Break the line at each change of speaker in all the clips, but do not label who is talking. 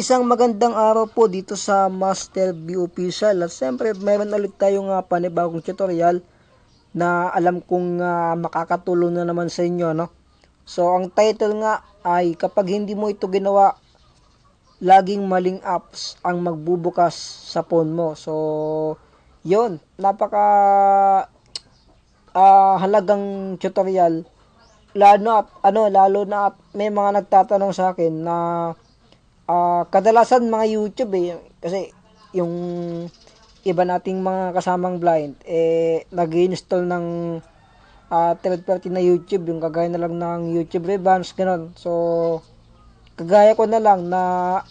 Isang magandang araw po dito sa Master B Official at siyempre meron ulit tayong uh, panibagong tutorial na alam kong ah, makakatulong na naman sa inyo no. So ang title nga ay kapag hindi mo ito ginawa laging maling apps ang magbubukas sa phone mo. So yon napaka ah, halagang tutorial lalo na ano lalo na may mga nagtatanong sa akin na ah, kadalasan mga YouTube eh kasi yung iba nating mga kasamang blind eh nag-install ng ah, third party na YouTube yung kagaya na lang ng YouTube Revans ganun. So kagaya ko na lang na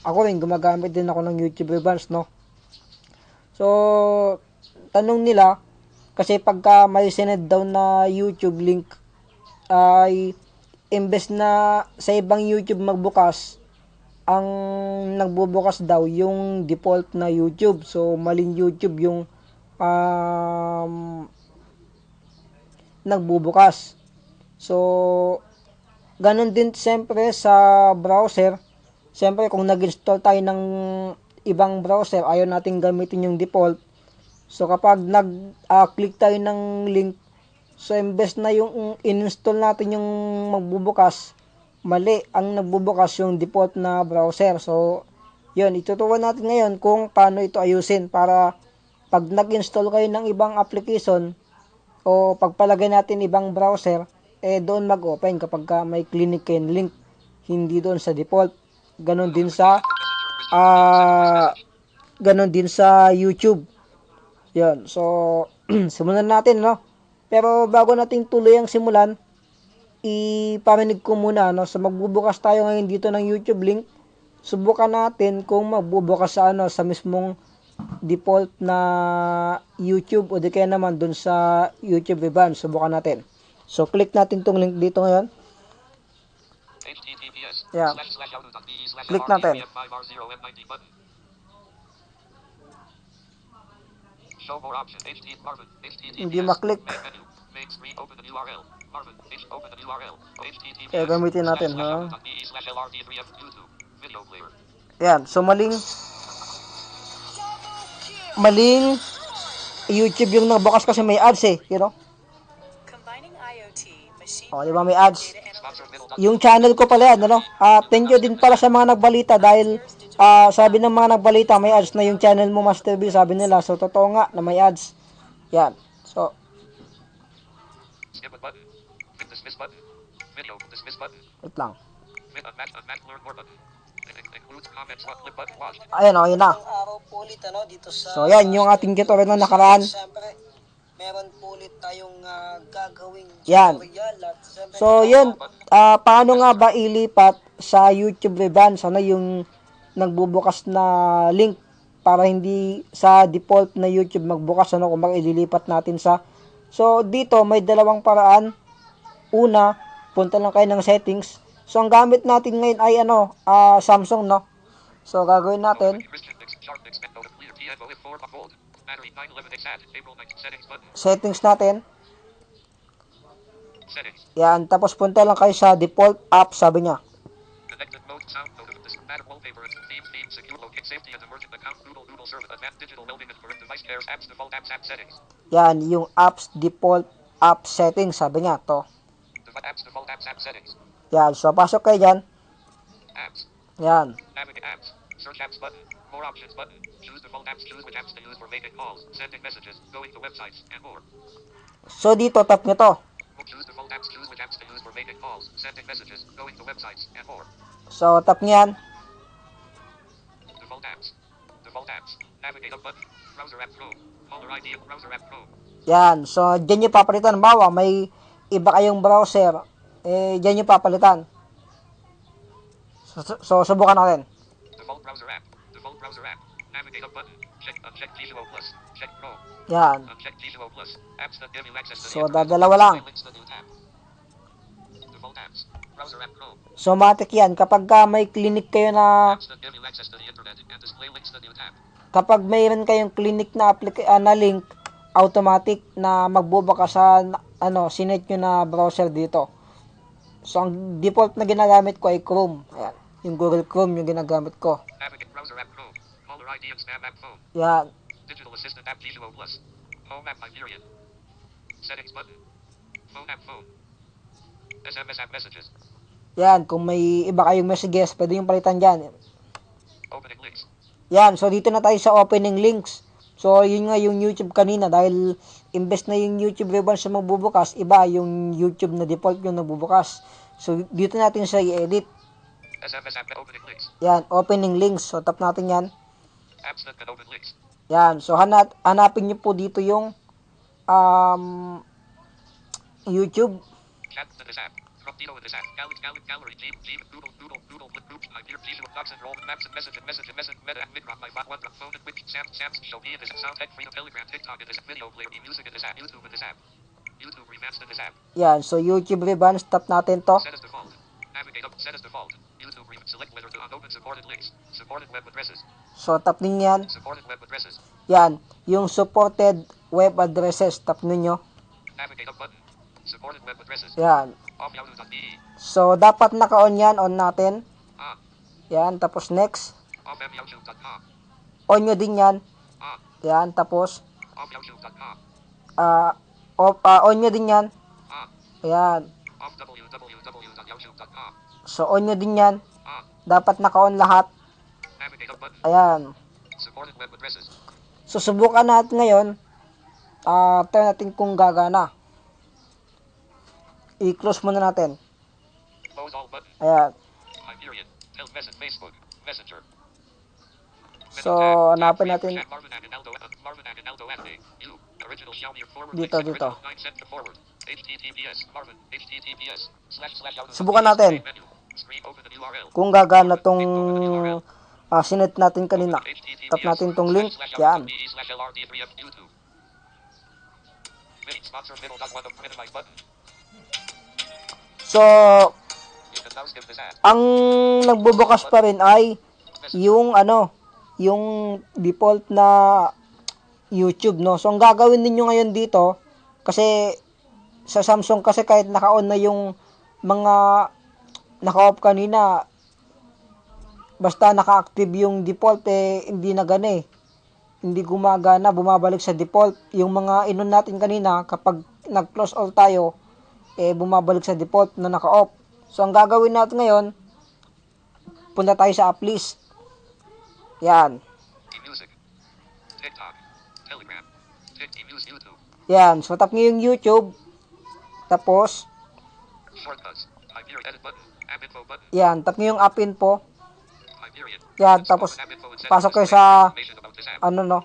ako rin gumagamit din ako ng YouTube Revans no? So tanong nila kasi pagka may sinend daw na YouTube link ay imbes na sa ibang YouTube magbukas ang nagbubukas daw yung default na YouTube. So maling YouTube yung um, nagbubukas. So ganun din siyempre sa browser. Siyempre kung nag-install tayo ng ibang browser, ayaw natin gamitin yung default. So kapag nag-click tayo ng link, so imbes na yung in-install natin yung magbubukas, mali ang nagbubukas yung default na browser. So, yun, ituturuan natin ngayon kung paano ito ayusin para pag nag-install kayo ng ibang application o pagpalagay natin ibang browser, eh doon mag-open kapag ka may clinic kayo link, hindi doon sa default. Ganon din sa ah ganon din sa YouTube. Yan. So, simulan natin, no? Pero bago nating tuloy ang simulan, iparinig ko muna no sa magbubukas tayo ngayon dito ng YouTube link subukan natin kung magbubukas sa ano sa mismong default na YouTube o di kaya naman dun sa YouTube Vivan subukan natin so click natin tong link dito ngayon Yeah. Click natin.
RTPF5R0M90 button. Show more options. HT Marvin. HTTPS.
Hindi maklik.
Main menu. Main screen. Open the URL. Marvin. H. Open the URL. HTTPS.
Kaya gamitin natin, ha?
outlook.de slash LRT3F YouTube. Video player.
yan so maling maling YouTube yung nagbukas kasi may ads eh you know
Combining IoT, machine
o di ba may ads yung channel ko pala yan, ano? Ah, thank you din pala sa mga nagbalita dahil ah, sabi ng mga nagbalita may ads na yung channel mo Master Bill, sabi nila. So totoo nga na may ads. Yan.
Button watched.
Ayan o, yun na.
ano
So, yan yung ating tutorial na nakaraan.
Meron po ulit tayong ah, gagawing
Yan. So, yun. Ah, paano nga ba ilipat sa YouTube Revans? Ano yung nagbubukas na link para hindi sa default na YouTube magbukas ano kung bakit ililipat natin sa So dito may dalawang paraan. Una, punta lang kayo ng settings. So ang gamit natin ngayon ay ano, ah, Samsung no. So gagawin natin,
Christian Mix. Sharp Mix. Mode of clear. TFO if 4 of gold. Battery 911 XAT. April 9. Settings
natin. Yan, tapos punta lang kayo sa default app, sabi niya. Yan, yung apps default app settings, sabi niya to.
Apps default apps app settings.
Yan, so pasok kayo dyan.
apps.
Yan.
navigate apps. Search apps button. More options button. Choose default apps choose which apps to use for making calls sending messages going to websites and more.
So dito, tap nyo to.
choose default apps choose which apps to use for making calls sending messages going to websites and more.
So tap nyo yan.
default apps default apps navigate up button. Browser app pro caller ID browser app pro
Yan, so dyan nyo papalitan. Bawa, may iba kayong browser. Eh, dyan nyo papalitan. So, so, subukan natin.
default browser app default browser app navigate up button check uncheck Visual Plus check Pro
Yan.
Uncheck Visual Plus. Apps that give you access to the
So, dadalawa lang.
Default apps. Browser app Pro.
So, matik yan. Kapag ka may clinic kayo na,
Apps that give you access to the internet and display links to new tab.
kapag mayroon kayong clinic na, applica- ah, na link, automatic na magbubukas sa, ano, sinet nyo na browser dito. So, ang default na ginagamit ko ay Chrome. Ayan. Yung Google Chrome yung ginagamit ko.
Navigate. ID and spam app phone.
Yan.
Digital assistant app Visual Plus. Home app Hyperion. Settings button. Phone app phone. SMS app messages.
Yan, kung may iba kayong messages, pwede yung palitan dyan.
Opening links.
Yan, so dito na tayo sa opening links. So, yun nga yung YouTube kanina dahil imbes na yung YouTube ribbons yung magbubukas, iba yung YouTube na default yung nagbubukas. So, dito natin siya i-edit. Yan, opening links. So, tap natin yan.
Apps that can open links.
Yan, so hanap, hanapin nyo po dito yung um, YouTube.
Chat to this app. Dino in this app. Gallery, gallery, gallery, G, G, Doodle, Doodle, Doodle, Flip, Group, Hyper, Visual, Docs, and Roll, Maps, and Message, and Message, and Message, Meta, and Micron, My Phone, OneDrive, Phone, and Wiki, Sam, Sam, Show Me this Sound Tech, Freedom, Telegram, TikTok this Video Player, E-Music in this app, YouTube this app. YouTube Remaps in this app.
Yan, so YouTube ribbons, tap natin to.
Set as default. Navigate up. Set as default. YouTube Rem- Select whether to unopen supported links. Supported web addresses.
So, tap ninyo yan.
Supported web addresses.
Yan, yung supported web addresses, tap ninyo.
Navigate up button. Supported web addresses.
Yan. So, dapat naka-on yan, on natin.
Ah.
Yan, tapos next. On nyo din yan.
Ah.
Yan, tapos, ah, off, ah, on nyo din yan.
Ah.
Yan. So, on nyo din yan. Dapat naka-on lahat. Ayan. So, subukan natin ngayon. Ah, try natin kung gagana. I-close muna natin. Ayan. So, hanapin natin.
Uh.
Dito, dito.
Original 9 cent to forward. HTTPS. Marvin. HTTPS. Slash slash yahoo.
Subukan natin. Kung gagana tong ah, sinet natin kanina. Tap natin tong link. Yan.
Slash LRD3F YouTube. Mini sponsor middle dot one of minimize button.
So, ang nagbubukas pa rin ay yung ano, yung default na YouTube, no? So, ang gagawin ninyo ngayon dito, kasi sa Samsung kasi kahit naka-on na yung mga naka-off kanina, basta naka-active yung default, eh, hindi na gana eh. Hindi gumagana, bumabalik sa default. Yung mga inon natin kanina, kapag nag-close all tayo, eh, bumabalik sa default na naka-off. So, ang gagawin natin ngayon, punta tayo sa app list. Yan. Yan. So, tap nyo yung YouTube. Tapos, yan. Tap nyo yung app info. Yan. Tapos, pasok kayo sa, ano no.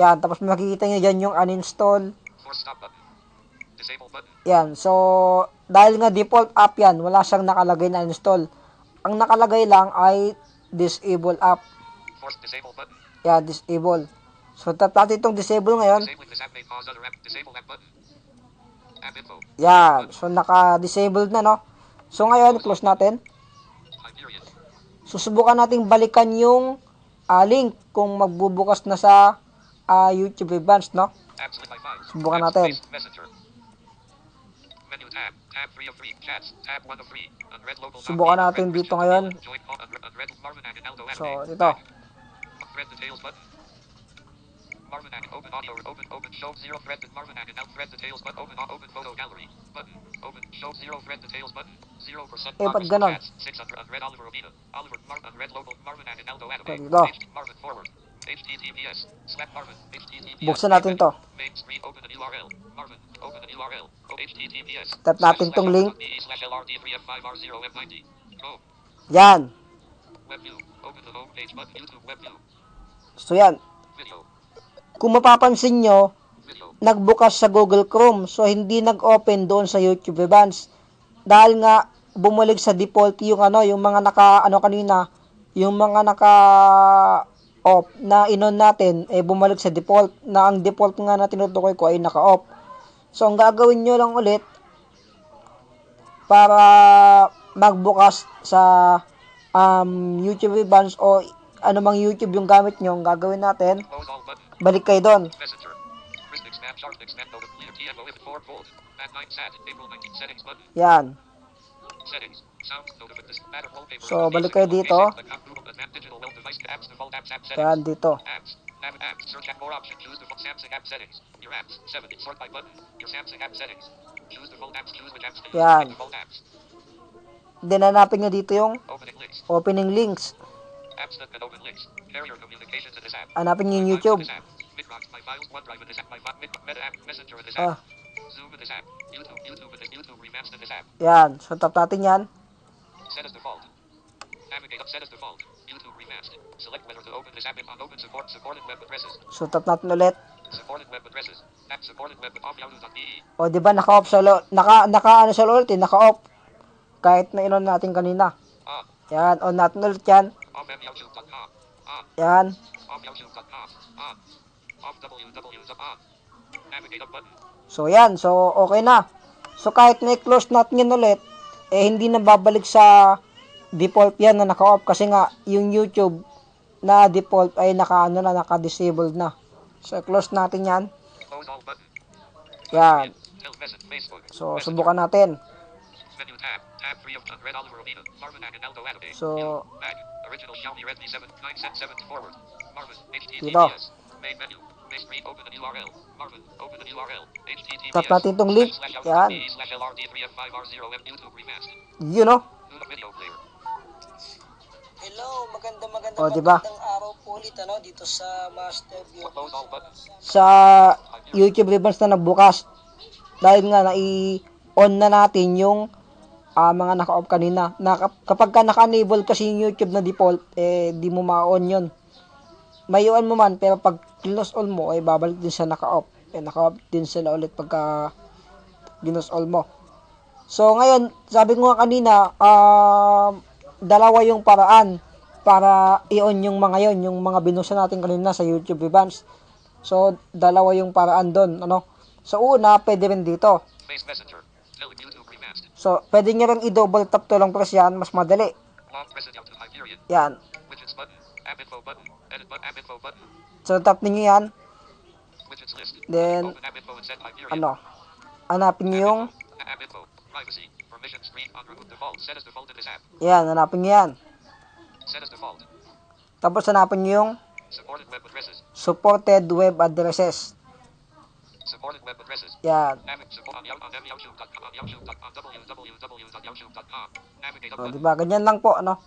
Yan. Tapos, makikita nyo dyan yung uninstall.
Disable button.
Yan. So, dahil nga default app yan, wala siyang nakalagay na install. Ang nakalagay lang ay disable app.
Force disable button.
Yan, disable. So, tap natin itong disable ngayon. Yan. So, naka-disabled na, no? So, ngayon, close natin. Susubukan nating balikan yung ah, link kung magbubukas na sa ah, YouTube Advanced, no? Subukan natin.
Menu tab. Tab 3 of 3. Chats. Tab 1 of 3. Unread local.
Subukan natin
Unread
dito ngayon.
Unread, unread Marvin
So,
Ande.
dito.
Thread details button. Marvin Ag open audio open open show zero thread Marvin Aguinaldo thread details button open open photo gallery button open show zero thread details button zero percent
Eh, ba't ganon?
six hundred unread Oliver Omina Oliver Mar unread local Marvin anime
to.
H- Marvin forward
Buksan natin to.
oh,
Tap natin tong link.
slash LRD3F5R0 F90 go
Yan. So, yan. Kung mapapansin nyo, nagbukas sa Google Chrome. So, hindi nag-open doon sa YouTube Advanced. Dahil nga, bumalik sa default yung ano, yung mga naka, ano kanina, yung mga naka off na inon natin, eh bumalik sa default na ang default nga na tinutukoy ko ay naka-off. So, ang gagawin nyo lang ulit para magbukas sa um, YouTube Advanced o anumang YouTube yung gamit nyo, ang gagawin natin, balik kayo doon.
Messenger. Christic snap sharp snap note clear TMO if 4 volt. At 9 sat. April 19 settings button.
Yan. So, balik kayo dito.
Digital well device Apps default apps app settings.
Yan, dito.
Apps. Nav apps. Search app more options. Choose default Samsung app settings. Your apps. 7. Sort by button. Your Samsung app settings. Choose default apps. Choose which apps.
Yan.
Default apps.
Hanapin nyo dito yung
Opening links.
opening links.
Apps that can open links. Carrier communications in this app.
Hanapin nyo yung YouTube.
this app. Midrock. My files. OneDrive in this app. My Meta app. Messenger in this
Ah,
app. Zoom in this app. YouTube. YouTube in this. YouTube remapped in this app.
yan. So, tap natin yan.
Set as default. Navigate up. Set as default. YouTube remapped. Select whether to open this app. On open support supported web addresses.
So, tap natin ulit. O, di ba naka-off sa lo- naka, naka, ano sa ulit eh, naka-off. Kahit na inon natin kanina.
On.
Yan, on natin ulit yan.
On.
Yan.
Button.
So, yan. So, okay na. So, kahit na-close natin yan ulit, eh, hindi na babalik sa default yan na naka-off. Kasi nga, yung YouTube na default ay naka, ano na, naka-disabled na. So, close natin yan. Yan. So, subukan natin.
Menu tab. Tab 3 of Red Oliver Omega. Marvin and Aldo Adobe.
So-
Back. Original Xiaomi Redmi 7. 9 set 7 forward. Marvin.
Dito. Tap natin tong link. Yan.
LRD slash LRD3F5R0M YouTube remastered.
Yun,
player.
Hello, maganda maganda
O, diba?
magandang araw po ulit ano dito sa Master View.
Sa YouTube Ribbons na nagbukas. Dahil nga, nai-on na natin yung ah, mga naka-off kanina. Na, kapag ka naka-enable kasi yung YouTube na default, eh, di mo ma-on yun. May on mo man, pero pag close all mo, ay babalik din sa naka-off. Eh, naka-off din sila ulit pagka ginos all mo. So, ngayon, sabi ko nga kanina, ah, dalawa yung paraan para i-on yung mga yon yung mga binusa natin kanina sa YouTube Revamps. So, dalawa yung paraan doon, ano. So, una, pwede rin dito. So, pwede nyo rin i-double tap to lang press yan, mas madali. Yan. So, tap ninyo yan. Then, ano, hanapin nyo yung,
App info. Privacy. Permission screen on remove default. Set as default in this app.
yan, hanapin nyo yan.
Set as default.
Tapos, hanapin nyo yung
Supported web addresses.
supported web addresses.
Supported web addresses.
Yan. O, diba? Ganyan lang po, ano.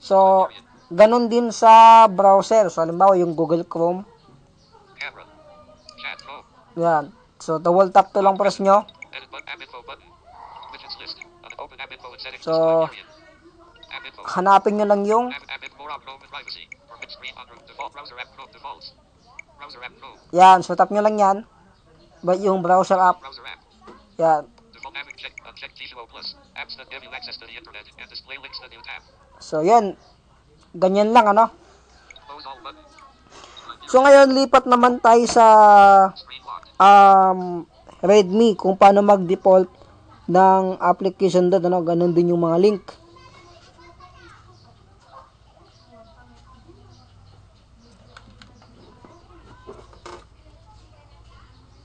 So, ganun din sa browser. So, halimbawa, yung Google Chrome.
Camera. Chat phone.
Yan. So, double tap to lang press nyo.
Chrome defaults. Browser app Chrome.
yan. So, tap nyo lang yan. Ba, yung browser app. Yan.
Default app check. Uncheck G2O plus. Apps that give you access to the internet and display links to new tab.
So, yan. Ganyan lang, ano. So, ngayon, lipat naman tayo sa um, Redmi kung paano mag-default ng application doon. Ano, ganun din yung mga link.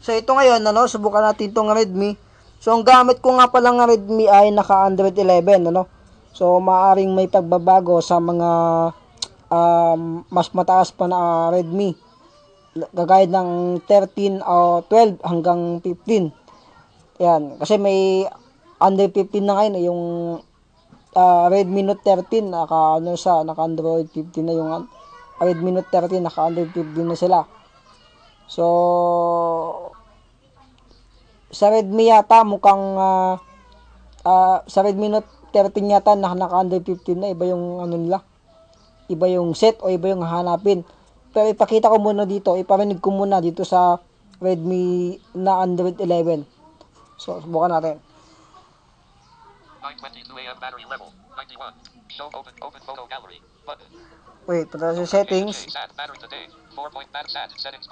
So, ito ngayon, ano, subukan natin itong Redmi. So, ang gamit ko nga pala ng Redmi ay naka Android 11, ano. So, maaring may pagbabago sa mga um, mas mataas pa na Redmi gagaya ng 13 o 12 hanggang 15. Yan, kasi may under 15 na ngayon eh, yung ah, Redmi Note 13 naka ano sa naka Android 15 na yung Redmi Note 13 naka Android 15 na sila. So sa Redmi yata mukhang ah, ah, sa Redmi Note 13 yata naka, naka Android 15 na iba yung ano nila. Iba yung set o iba yung hahanapin. Pero ipakita ko muna dito, iparinig ko muna dito sa Redmi na Android 11. So, subukan natin.
922 AM battery level. 91. Show open open photo gallery. Button.
Wait, punta sa settings.
Sat battery today. 4 point bat sat settings.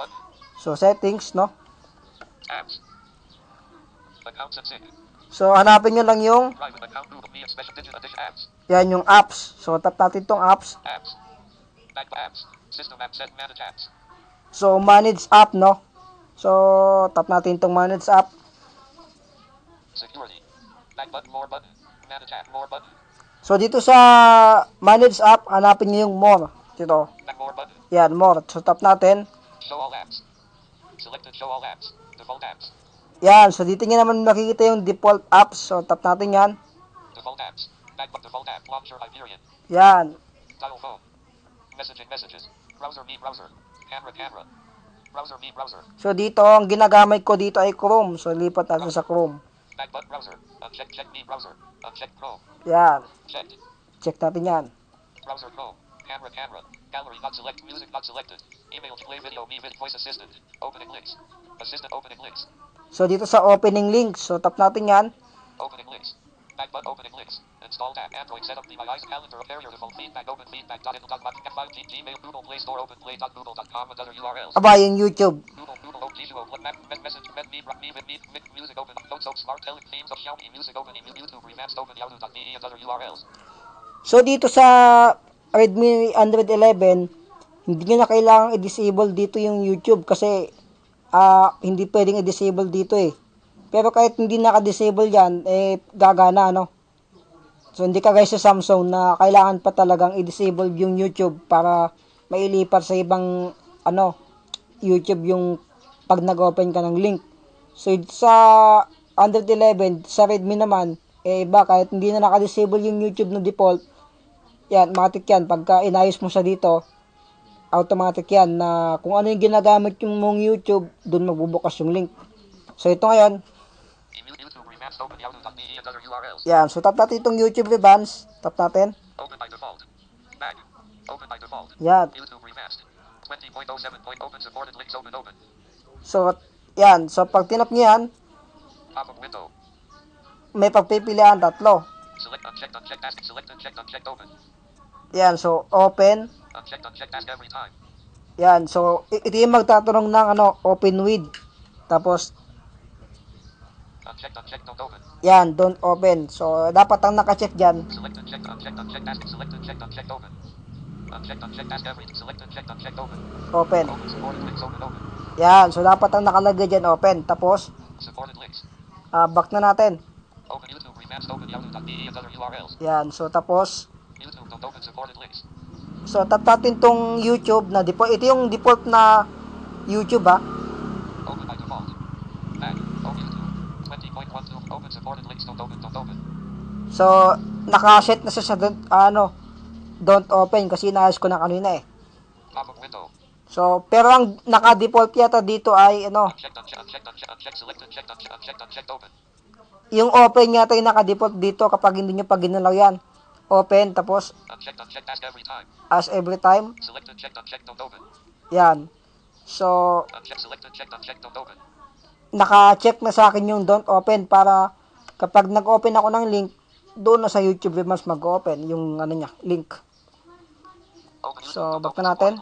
So, settings, no?
Apps. Accounts and sync.
So, hanapin nyo lang yung,
apps.
yan yung apps. So, tap natin tong apps.
Apps. Apps. System app set manage apps.
So, manage app, no? So, tap natin tong manage app.
Security. Back button more button. Manage app more button.
So, dito sa Manage App, hanapin nyo yung More. Dito.
Back more button.
Yan, More. So, tap natin.
Show all apps. Selected show all apps. Default apps.
Yan. So, dito nyo naman makikita yung default apps. So, tap natin yan.
Default apps. Back but default app. Launcher Hyperion.
Yan.
Dial phone. Messaging messages. Browser me browser. Camera camera. Browser me browser.
So, dito, ang ginagamit ko dito ay Chrome. So, lipat natin sa Chrome.
Back but browser. Uncheck check me browser. Uncheck Chrome.
Yan.
Checked.
Check natin yan.
Browser Chrome. Camera camera. Gallery not select. Music not selected. Email to play video me vid voice assistant. Opening links. Assistant opening links.
So, dito sa opening links. So, tap natin yan.
Opening links. Back but opening links. Installed app. Android setup. Device calendar. Carrier default feedback. Open feedback. Dot dot dot F5 G Gmail Google Play Store. Open play. Dot Google. Dot com and other URLs.
Aba, yung YouTube.
Google Google O G O Map Met Message Met Me Me Me Me Me Music Open Notes Open Smart Tele Themes of Xiaomi Music Open YouTube Remaps Open Yahoo.me and other URLs.
So, dito sa Redmi 111, hindi nyo na kailangang i-disable dito yung YouTube kasi ah hindi pwedeng i-disable dito eh. Pero kahit hindi naka-disable yan, eh, gagana, ano. So, hindi ka guys sa Samsung na kailangan pa talagang i-disable yung YouTube para mailipat sa ibang, ano, YouTube yung pag nag-open ka ng link. So, sa 111, sa Redmi naman, eh, iba, kahit hindi na naka-disable yung YouTube na default, yan, automatic yan. Pagka inayos mo siya dito, automatic yan na kung ano yung ginagamit yung mong YouTube, doon magbubukas yung link. So, ito ngayon,
YouTube Remaps Open Yahoo.me and other URLs.
Yan. So, tap natin itong YouTube Revans. Tap natin.
Open by default. Back. Open by default.
Yan.
YouTube Remaps. 20.07. Point open supported links open open.
So, yan. So, pag tinap nyo yan,
Pop up window.
may pagpipilian tatlo.
Select unchecked unchecked task. Select unchecked unchecked open.
Yan. So, open.
Unchecked unchecked task every time.
Yan. So, i- ito yung magtatanong ng ano, open with. Tapos,
Unchecked unchecked don't open.
yan, don't open. So, dapat ang nakacheck dyan,
Select unchecked unchecked unchecked task. Select unchecked unchecked open. Unchecked unchecked task every. Select unchecked unchecked open.
open.
Open supported links open open.
Yan. So, dapat ang nakalagay dyan, open. Tapos,
Supported links.
ah, back na natin.
Open YouTube Remaps Open Yahoo.me and other URLs.
Yan. So, tapos,
YouTube don't open supported links.
so, tap natin tong YouTube na default. Ito yung default na YouTube, ah.
Open by default. Back. Open YouTube. 20.12. Open supported links don't open don't open.
So, nakaset na siya sa don't, ano, don't open kasi inaayos ko na kanina eh.
Pop up window.
So, pero ang naka-default yata dito ay, ano,
select unchecked open.
yung open yata yung naka-default dito kapag hindi nyo pa ginalaw yan. Open, tapos
task every time.
as every time.
Select unchecked unchecked don't open.
Yan. So,
select don't open.
naka-check na sa akin yung don't open para kapag nag-open ako ng link, doon na sa YouTube mas mag-open yung ano niya, link. So, back na natin.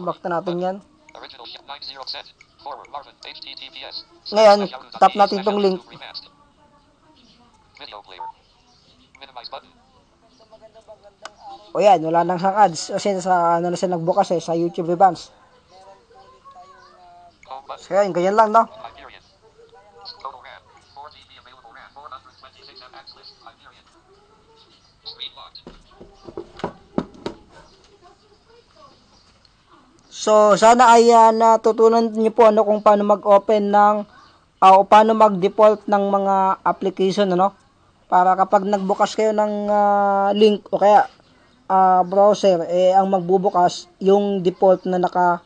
Back na natin yan.
Original ship 90 cent. Forward Marvin. HTTPS.
Ngayon, tap natin
slash
tong link. O yan, wala nang hang ads. Kasi sa ano na siya nagbukas eh, sa YouTube
button.
So yan, ganyan lang no.
Hyperion. Total RAM. 4 GB available RAM. 426 M X list. Hyperion. Screen locked.
So, sana ay ah, natutunan niyo po ano kung paano mag-open ng ah, o paano mag-default ng mga application ano para kapag nagbukas kayo ng ah, link o kaya ah, browser eh ang magbubukas yung default na naka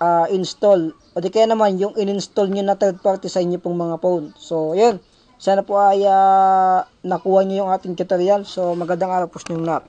ah, install o di kaya naman yung in-install niyo na third party sa inyo pong mga phone. So, yun. Sana po ay ah, nakuha niyo yung ating tutorial. So, magandang araw po sa inyong lahat.